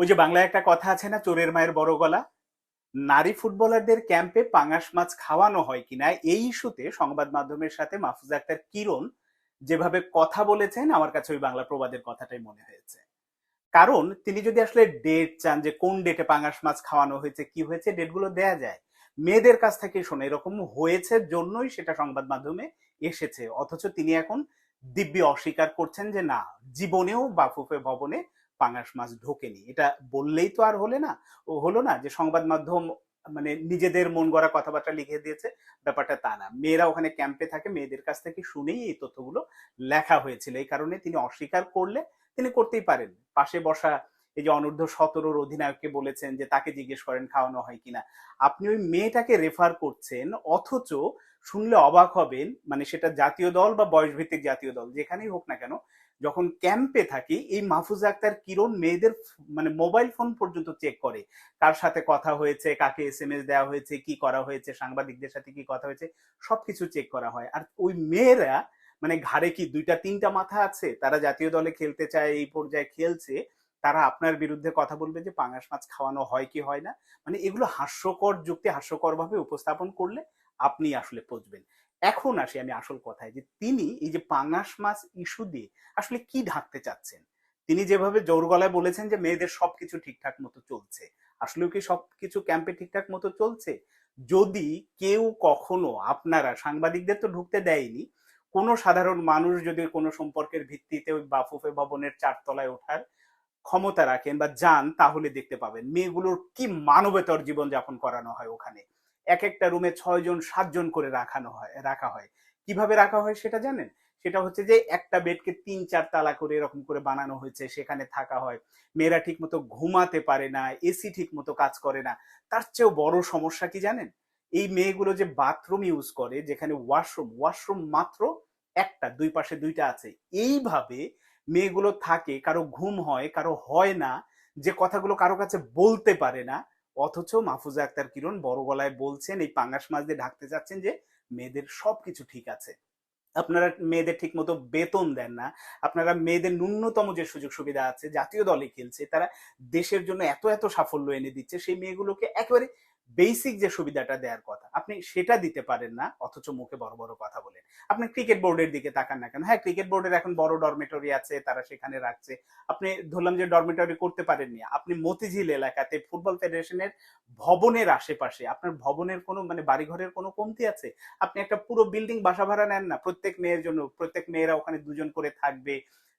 ওই যে বাংলায় একটা কথা আছে না, চোরের মায়ের বড় গলা? নারী ফুটবলারদের ক্যাম্পে পাঙাশ মাছ খাওয়ানো হয় কিনা? এই ইস্যুতে সংবাদ মাধ্যমের সাথে মাহফুজা আক্তার কিরণ যেভাবে কথা বলেছেন, আমার কাছে ওই বাংলা প্রবাদের কথাটাই মনে হয়েছে। কারণ তিনি যদি আসলে ডেট চান যে কোন ডেটে পাঙাশ মাছ খাওয়ানো হয়েছে, কি হয়েছে ডেটগুলো দেয়া যায়। মেয়েদের কাছ থেকে শোনে, এরকম হয়েছে জন্যই সেটা সংবাদ মাধ্যমে এসেছে। অথচ তিনি এখন দিব্যি অস্বীকার করছেন যে না, জীবনেও বাফুফে ভবনে পাঙাশ মাছ ঢোকেনি। এটা বললেই তো আর হলে না, ও হলো না যে সংবাদ মাধ্যম মানে নিজেদের মন গড়া কথাবার্তা লিখে দিয়েছে, ব্যাপারটা তা না। মেয়েরা ওখানে ক্যাম্পে থাকে, মেয়েদের কাছ থেকে শুনেই এই তথ্যগুলো লেখা হয়েছিল। এই কারণে তিনি অস্বীকার করলে তিনি করতেই পারেন। পাশে বসা এই যে অনূর্ধ্ব সতেরোর অধিনায়ককে বলেছেন যে তাকে জিজ্ঞেস করেন, খাওয়ানো হয় কিনা আপনি ওই মেয়েটাকে রেফার করছেন, অথচ শুনলে অবাক হবেন মানে সেটা জাতীয় দল বা বয়সভিত্তিক জাতীয় দল, যেখানেই হোক না কেন যখন ক্যাম্পে থাকি, এই মাহফুজা আক্তার কিরণ মেয়েদের মানে মোবাইল ফোন পর্যন্ত চেক করে। কার সাথে কথা হয়েছে, কাকে এস এম এস দেওয়া হয়েছে, কি করা হয়েছে, সাংবাদিকদের সাথে কি কথা হয়েছে, সবকিছু চেক করা হয়। আর ওই মেয়েরা মানে ঘাড়ে কি দুইটা, তিনটা মাথা আছে, তারা জাতীয় দলে খেলতে চায়, এই পর্যায়ে খেলছে, তারা আপনার বিরুদ্ধে কথা বলবে যে পাঙাশ মাছ খাওয়ানো হয় কি হয় না? মানে এগুলো হাস্যকর যুক্তি হাস্যকর ভাবে উপস্থাপন করলে আপনি আসলে পচবেন। এখন আসি আমি আসল কথায়, যে তিনি এই যে পাঙাশ মাছ ইস্যু দিয়ে আসলে কি ঢাকতে চাচ্ছেন? তিনি যেভাবে জোর গলায় বলেছেন যে মেয়েদের সবকিছু ঠিকঠাক মতো চলছে, আসলেও কি সবকিছু ক্যাম্পে ঠিকঠাক মতো চলছে? যদি কেউ কখনো আপনারা সাংবাদিকদের তো ঢুকতে দেয়নি, কোনো সাধারণ মানুষ যদি কোনো সম্পর্কের ভিত্তিতে ওই বাফুফে ভবনের চারতলায় ওঠার ক্ষমতা রাখেন বা যান, তাহলে দেখতে পাবেন মেয়েগুলোর কি মানবেতর জীবন যাপন করানো হয় ওখানে। এক একটা রুমে ছয় জন সাতজন করে রাখানো হয়, রাখা হয়। কীভাবে রাখা হয় সেটা জানেন? সেটা হচ্ছে যে একটা বেডকে তিন, চার তালা করে এরকম করে বানানো হয়েছে, সেখানে থাকা হয়। মেয়েরা ঠিক মতো ঘুমাতে পারে না এসি ঠিক মতো কাজ করে না। তার চেয়েও বড় সমস্যা কি জানেন? এই মেয়েগুলো যে বাথরুম ইউজ করে, যেখানে ওয়াশরুম ওয়াশরুম মাত্র একটা, দুই পাশে দুইটা আছে, এইভাবে মেয়েগুলো থাকে, কারও ঘুম হয়, কারও হয় না, যে কথাগুলো কারও কাছে বলতে পারে না অথচ মাহফুজা আক্তার কিরণ বড় গলায় বলছেন, এই পাঙ্গাস মাছ দিয়ে ঢাকতে চাচ্ছেন যে মেয়েদের সবকিছু ঠিক আছে। আপনারা মেয়েদের ঠিক মতো বেতন দেন না। আপনারা মেয়েদের ন্যূনতম যে সুযোগ সুবিধা আছে, জাতীয় দলে খেলছে, তারা দেশের জন্য এত এত সাফল্য এনে দিচ্ছে, সেই মেয়েগুলোকে একেবারে বেসিক যে সুবিধাটা দেওয়ার কথা, আপনি সেটা দিতে পারেন না, অথচ মুখে বড় বড় কথা বলেন। আপনি ক্রিকেট বোর্ডের দিকে তাকান না কেন? হ্যাঁ ক্রিকেট বোর্ডের এখন বড় ডরমেটরি আছে, তারা সেখানে রাখছে। আপনি ধরলাম যে ডরমেটরি করতে পারেননি, আপনি মতিঝিল এলাকাতে ফুটবল ফেডারেশনের ভবনের আশেপাশে, আপনার ভবনের কোনো মানে বাড়িঘরের কোনো কমতি আছে? আপনি একটা পুরো বিল্ডিং বাসা ভাড়া নেন না, প্রত্যেক মেয়ের জন্য, প্রত্যেক মেয়েরা ওখানে দুজন করে থাকবে,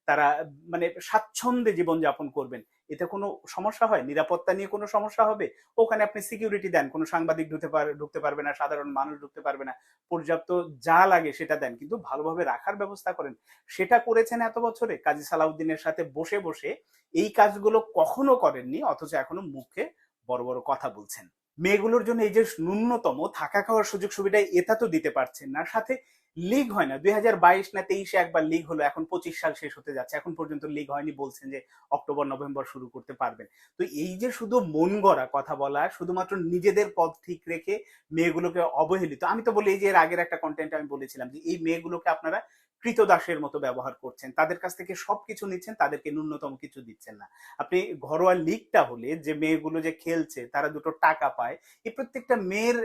তারা মানে স্বাচ্ছন্দ্যে জীবনযাপন করবেন। এতে কোনো সমস্যা হয়? নিরাপত্তা নিয়ে কোনো সমস্যা হবে? ওখানে আপনি সিকিউরিটি দেন, কোনো সাংবাদিক ঢুকতে পার, ঢুকতে পারবে না, সাধারণ মানুষ ঢুকতে পারবে না। পর্যাপ্ত যা লাগে সেটা দেন, কিন্তু ভালোভাবে রাখার ব্যবস্থা করেন। সেটা করেছেন এত বছরে? কাজী সালাউদ্দিনের সাথে বসে বসে এই কাজগুলো কখনো করেননি, অথচ এখনও মুখে বড় বড় কথা বলছেন। মেয়েগুলোর জন্য এই যে ন্যূনতম থাকা খাওয়ার সুযোগ সুবিধা, এটা তো দিতে পারছেন না। সাথে লিগ হয় না। দুই হাজার বাইশ না তেইশে একবার লিগ হলো, এখন পঁচিশ সাল শেষ হতে যাচ্ছে। এখন পর্যন্ত লিগ হয়নি, বলছেন যে অক্টোবর, নভেম্বর শুরু করতে পারবেন। তো এই যে শুধু মন গড়া কথা বলা, শুধুমাত্র নিজেদের পথ ঠিক রেখে মেয়েগুলোকে অবহেলিত, আমি তো বলি এই যে এর আগের একটা কন্টেন্ট আমি বলেছিলাম যে এই মেয়েগুলোকে আপনারা কৃতদাসের মতো ব্যবহার করছেন, তাদের কাছ থেকে সব কিছু নিচ্ছেন, তাদেরকে ন্যূনতম কিছু দিচ্ছেন না। আপনি ঘরোয়া লিগটা হলে যে মেয়েগুলো যে খেলছে, তারা দুটো টাকা পায়, এই প্রত্যেকটা মেয়ের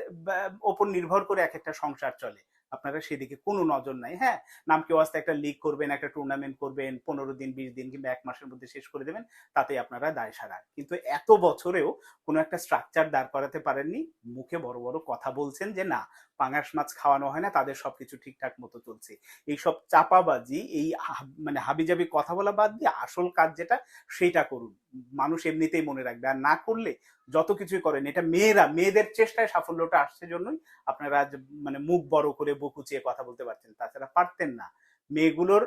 ওপর নির্ভর করে এক একটা সংসার চলে। আপনারা সেদিকে কোনো নজর নাই। হ্যাঁ নাম কেউ আসতে একটা লিগ করবেন, একটা টুর্নামেন্ট করবেন, পনেরো দিন, বিশ দিন কিংবা এক মাসের মধ্যে শেষ করে দেবেন তাতে আপনারা দায় সারা। কিন্তু এত বছরেও কোনো একটা স্ট্রাকচার দাঁড় করাতে পারেননি, মুখে বড় বড় কথা বলছেন যে, না, পাঙাশ মাছ খাওয়ানো হয় না, তাদের সবকিছু ঠিকঠাক মতো চলছে। এইসব চাপাবাজি, এই মানে হাবিজাবি কথা বলা বাদ দিয়ে আসল কাজ যেটা, সেটা করুন। মানুষ এমনিতেই মনে রাখবে। আর না করলে যত কিছুই করেন, এটা মেয়েরা, মেয়েদের চেষ্টায় সাফল্যটা আসছে জন্যই আপনারা আজ মানে মুখ বড় করে বুক উঁচিয়ে কথা বলতে পারতেন তাছাড়া পারতেন না। মেয়েগুলোর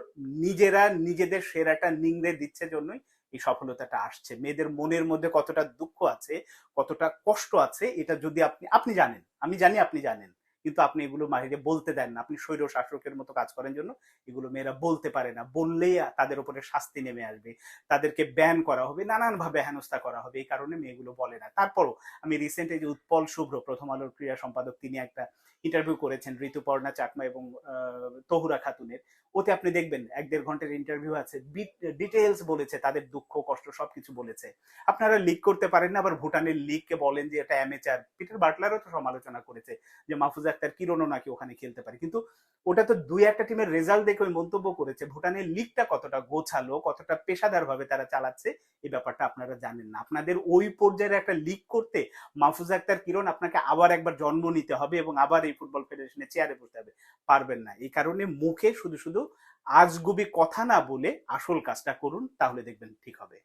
নিজেরা নিজেদের সেরাটা নিংড়ে দিচ্ছে জন্যই এই সফলতাটা আসছে। মেয়েদের মনের মধ্যে কতটা দুঃখ আছে, কতটা কষ্ট আছে, এটা যদি আপনি আপনি জানেন, আমি জানি আপনি জানেন। কিন্তু আপনি এগুলো বাইরে বলতে দেন না। আপনি স্বৈর শাসকের মতো কাজ করেন জন্য এগুলো মেয়েরা বলতে পারে না। বললেই তাদের উপরে শাস্তি নেমে আসবে। তাদেরকে ব্যান করা হবে, নানানভাবে হেনস্থা করা হবে। এই কারণে মেয়েগুলো বলে না। তারপরও আমি রিসেন্ট এই যে উৎপল শুভ্র, প্রথম আলোর ক্রীড়া সম্পাদক, তিনি একটা ইন্টারভিউ করেছেন ঋতুপর্ণা চাকমা এবং তহুরা খাতুনের। ওতে আপনি দেখবেন এক দেড় ঘণ্টার ইন্টারভিউ আছে। ডিটেলস বলেছে, তাদের দুঃখ, কষ্ট সবকিছু বলেছে। আপনারা লিক করতে পারেন না, আবার ভুটানের লিগকে বলেন যে এটা অ্যামেচার পিটার বাটলারও তো সমালোচনা করেছে যে মাহফুজ আক্তার কিরণও নাকি ওখানে খেলতে পারে। কিন্তু ওটা তো দুই একটা টিমের রেজাল্ট দেখে ওই মন্তব্য করেছে। ভুটানের লিগটা কতটা গোছালো, কতটা পেশাদার ভাবে তারা চালাচ্ছে, এই ব্যাপারটা আপনারা জানেন না। আপনাদের ওই পর্যায়ের একটা লিগ করতে মাহফুজ আক্তার কিরণ আপনাকে আবার একবার জন্ম নিতে হবে এবং আবার এই ফুটবল ফেডারেশনের চেয়ারে বসতে হবে। পারবেন না। এই কারণে মুখে শুধু শুধু আজগুবি কথা না বলে আসল কাজটা করুন, তাহলে দেখবেন ঠিক হবে।